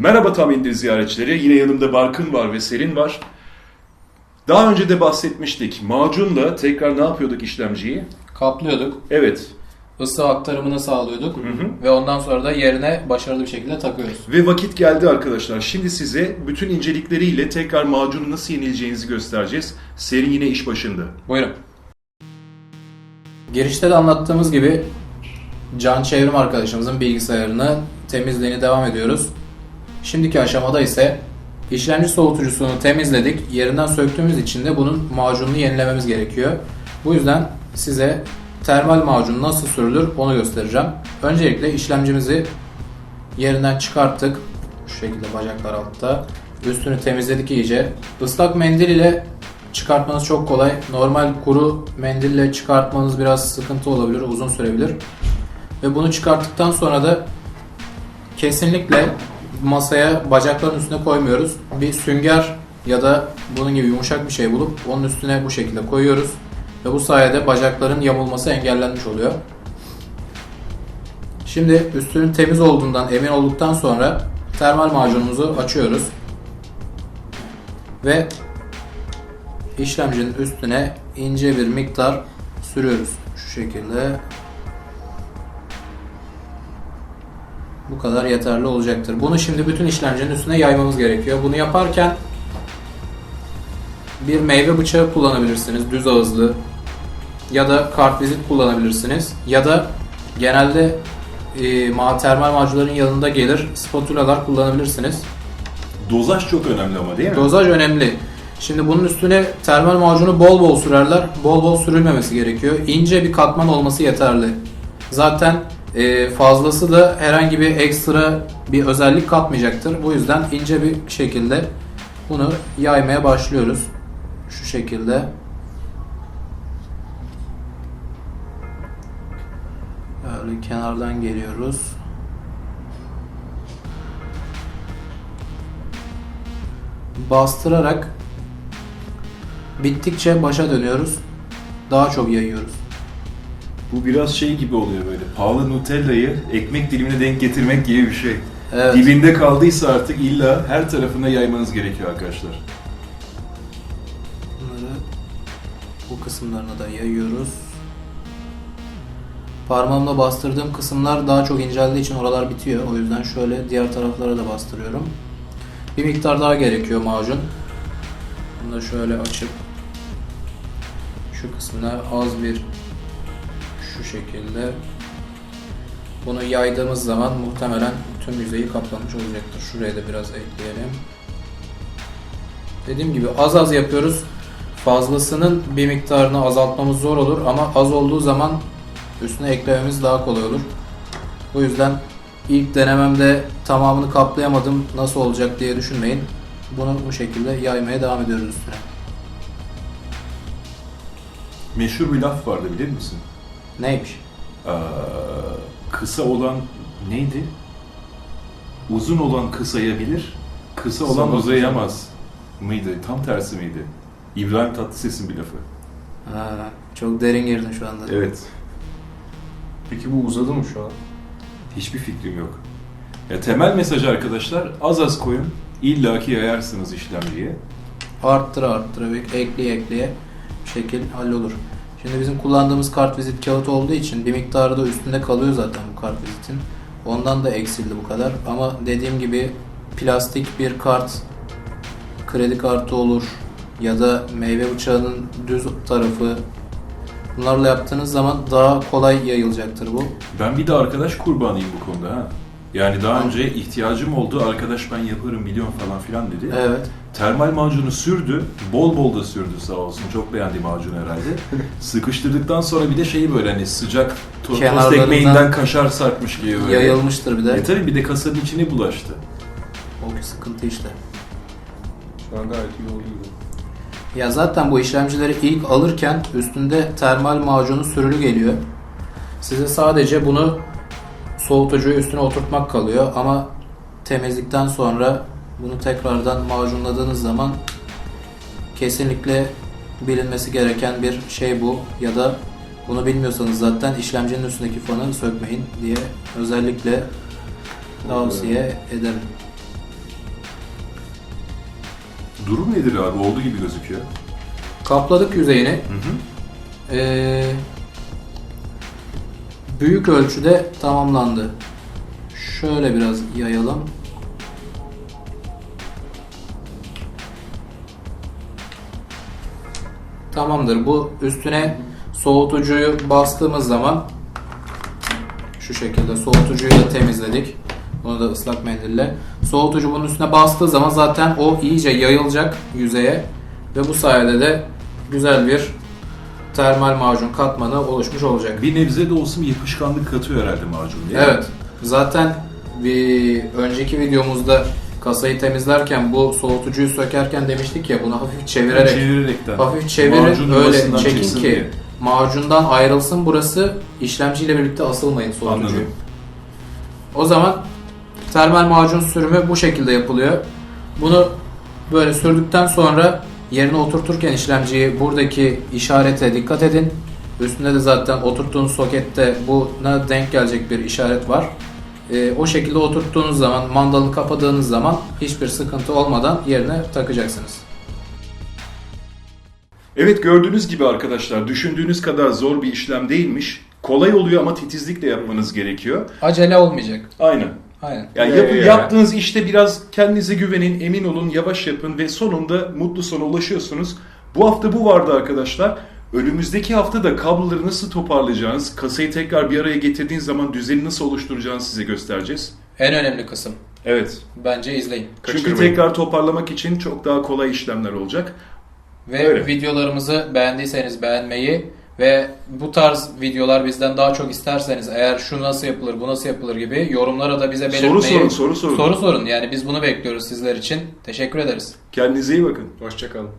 Merhaba Tam İndir ziyaretçileri. Yine yanımda Barkın var ve Selin var. Daha önce de bahsetmiştik. Macunla tekrar ne yapıyorduk işlemciyi? Kaplıyorduk, Evet. ısı aktarımını sağlıyorduk ve ondan sonra da yerine başarılı bir şekilde takıyoruz. Ve vakit geldi arkadaşlar. Şimdi size bütün incelikleriyle tekrar macunu nasıl yenileceğinizi göstereceğiz. Selin yine iş başında. Buyurun. Girişte de anlattığımız gibi can çevrim arkadaşımızın bilgisayarını temizliğini devam ediyoruz. Şimdiki aşamada ise işlemci soğutucusunu temizledik. Yerinden söktüğümüz için de bunun macununu yenilememiz gerekiyor. Bu yüzden size termal macun nasıl sürülür onu göstereceğim. Öncelikle işlemcimizi yerinden çıkarttık. Şu şekilde bacaklar altta. Üstünü temizledik iyice. Islak mendil ile çıkartmanız çok kolay. Normal kuru mendille çıkartmanız biraz sıkıntı olabilir, uzun sürebilir. Ve bunu çıkarttıktan sonra da kesinlikle masaya bacakların üstüne koymuyoruz. Bir sünger ya da bunun gibi yumuşak bir şey bulup onun üstüne bu şekilde koyuyoruz. Ve bu sayede bacakların yamulması engellenmiş oluyor. Şimdi üstünün temiz olduğundan emin olduktan sonra termal macunumuzu açıyoruz. Ve işlemcinin üstüne ince bir miktar sürüyoruz. Şu şekilde. Bu kadar yeterli olacaktır. Bunu şimdi bütün işlemcinin üstüne yaymamız gerekiyor. Bunu yaparken bir meyve bıçağı kullanabilirsiniz. Düz ağızlı. Ya da kartvizit kullanabilirsiniz. Ya da genelde e, ma- termal macunların yanında gelir. Spatulalar kullanabilirsiniz. Dozaj çok önemli ama değil mi? Dozaj önemli. Şimdi bunun üstüne termal macunu bol bol sürerler. Bol bol sürülmemesi gerekiyor. İnce bir katman olması yeterli. Zaten e, fazlası da herhangi bir ekstra bir özellik katmayacaktır. Bu yüzden ince bir şekilde bunu yaymaya başlıyoruz. Şu şekilde. Böyle kenardan geliyoruz. bastırarak bittikçe başa dönüyoruz. Daha çok yayıyoruz. Bu biraz şey gibi oluyor böyle. Pahalı Nutella'yı ekmek dilimine denk getirmek gibi bir şey. Evet. Dibinde kaldıysa artık illa her tarafına yaymanız gerekiyor arkadaşlar. Bunları bu kısımlarına da yayıyoruz. Parmağımla bastırdığım kısımlar daha çok inceldiği için oralar bitiyor. O yüzden şöyle diğer taraflara da bastırıyorum. Bir miktar daha gerekiyor macun. Bunu da şöyle açıp şu kısmına az bir şu şekilde bunu yaydığımız zaman muhtemelen tüm yüzeyi kaplamış olacaktır. Şuraya da biraz ekleyelim. Dediğim gibi az az yapıyoruz. Fazlasının bir miktarını azaltmamız zor olur ama az olduğu zaman üstüne eklememiz daha kolay olur. Bu yüzden ilk denememde tamamını kaplayamadım nasıl olacak diye düşünmeyin. Bunu bu şekilde yaymaya devam ediyoruz üstüne. Meşhur bir laf vardı bilir misin? Neymiş? Ee, kısa olan neydi? Uzun olan kısayabilir, kısa olan Kısa uzayamaz mıydı? Tam tersi miydi? İbrahim Tatlıses'in bir lafı. Ha, çok derin girdin şu anda. Evet. Peki bu uzadı mı şu an? Hiçbir fikrim yok. Ya temel mesaj arkadaşlar az az koyun. illaki yayarsınız işlemciye. Arttıra arttıra ekleye ekleye bir şekil hallolur. Şimdi bizim kullandığımız kartvizit kağıt olduğu için bir miktarı da üstünde kalıyor zaten bu kartvizitin. Ondan da eksildi bu kadar. Ama dediğim gibi plastik bir kart, kredi kartı olur ya da meyve bıçağının düz tarafı bunlarla yaptığınız zaman daha kolay yayılacaktır bu. Ben bir de arkadaş kurbanıyım bu konuda ha. Yani daha önce ihtiyacım oldu, arkadaş ben yaparım biliyorum falan filan dedi. Evet. Termal macunu sürdü, bol bol da sürdü sağ olsun. Çok beğendi macunu herhalde. Sıkıştırdıktan sonra bir de şeyi böyle hani sıcak to- tost Kenarlarından ekmeğinden kaşar sarkmış gibi böyle. Yayılmıştır bir de. E tabii bir de kasanın içine bulaştı. O sıkıntı işte. Şu an gayet iyi oldu gibi. Ya zaten bu işlemcileri ilk alırken üstünde termal macunu sürülü geliyor. Size sadece bunu soğutucuyu üstüne oturtmak kalıyor ama temizlikten sonra bunu tekrardan macunladığınız zaman kesinlikle bilinmesi gereken bir şey bu ya da bunu bilmiyorsanız zaten işlemcinin üstündeki fanı sökmeyin diye özellikle tavsiye ederim. Durum nedir abi? Oldu gibi gözüküyor. Kapladık yüzeyini. Hı hı. Ee, büyük ölçüde tamamlandı. Şöyle biraz yayalım. Tamamdır. Bu üstüne soğutucuyu bastığımız zaman şu şekilde soğutucuyu da temizledik. Bunu da ıslak mendille. Soğutucu bunun üstüne bastığı zaman zaten o iyice yayılacak yüzeye ve bu sayede de güzel bir termal macun katmanı oluşmuş olacak. Bir nebze de olsun yapışkanlık katıyor herhalde macun değil mi? Evet. Zaten bir önceki videomuzda kasayı temizlerken bu soğutucuyu sökerken demiştik ya bunu hafif çevirerek Çevirerekten. hafif çevirin öyle çekin ki diye. macundan ayrılsın burası işlemciyle birlikte asılmayın soğutucuyu. Anladım. O zaman termal macun sürümü bu şekilde yapılıyor. Bunu böyle sürdükten sonra yerine oturturken işlemciyi buradaki işarete dikkat edin. Üstünde de zaten oturttuğunuz sokette buna denk gelecek bir işaret var. Ee, o şekilde oturttuğunuz zaman, mandalını kapadığınız zaman hiçbir sıkıntı olmadan yerine takacaksınız. Evet gördüğünüz gibi arkadaşlar düşündüğünüz kadar zor bir işlem değilmiş. Kolay oluyor ama titizlikle yapmanız gerekiyor. Acele olmayacak. Aynen. Aynen. Yani Ya, yap- ya, ya. yaptığınız işte biraz kendinize güvenin, emin olun, yavaş yapın ve sonunda mutlu sona ulaşıyorsunuz. Bu hafta bu vardı arkadaşlar. Önümüzdeki hafta da kabloları nasıl toparlayacağınız, kasayı tekrar bir araya getirdiğiniz zaman düzeni nasıl oluşturacağınızı size göstereceğiz. En önemli kısım. Evet. Bence izleyin. Çünkü Kaçırmayın. tekrar toparlamak için çok daha kolay işlemler olacak. Ve Öyle. videolarımızı beğendiyseniz beğenmeyi ve bu tarz videolar bizden daha çok isterseniz eğer şu nasıl yapılır, bu nasıl yapılır gibi yorumlara da bize belirtmeyi... Soru sorun, soru sorun. Soru sorun. Yani biz bunu bekliyoruz sizler için. Teşekkür ederiz. Kendinize iyi bakın. Hoşçakalın.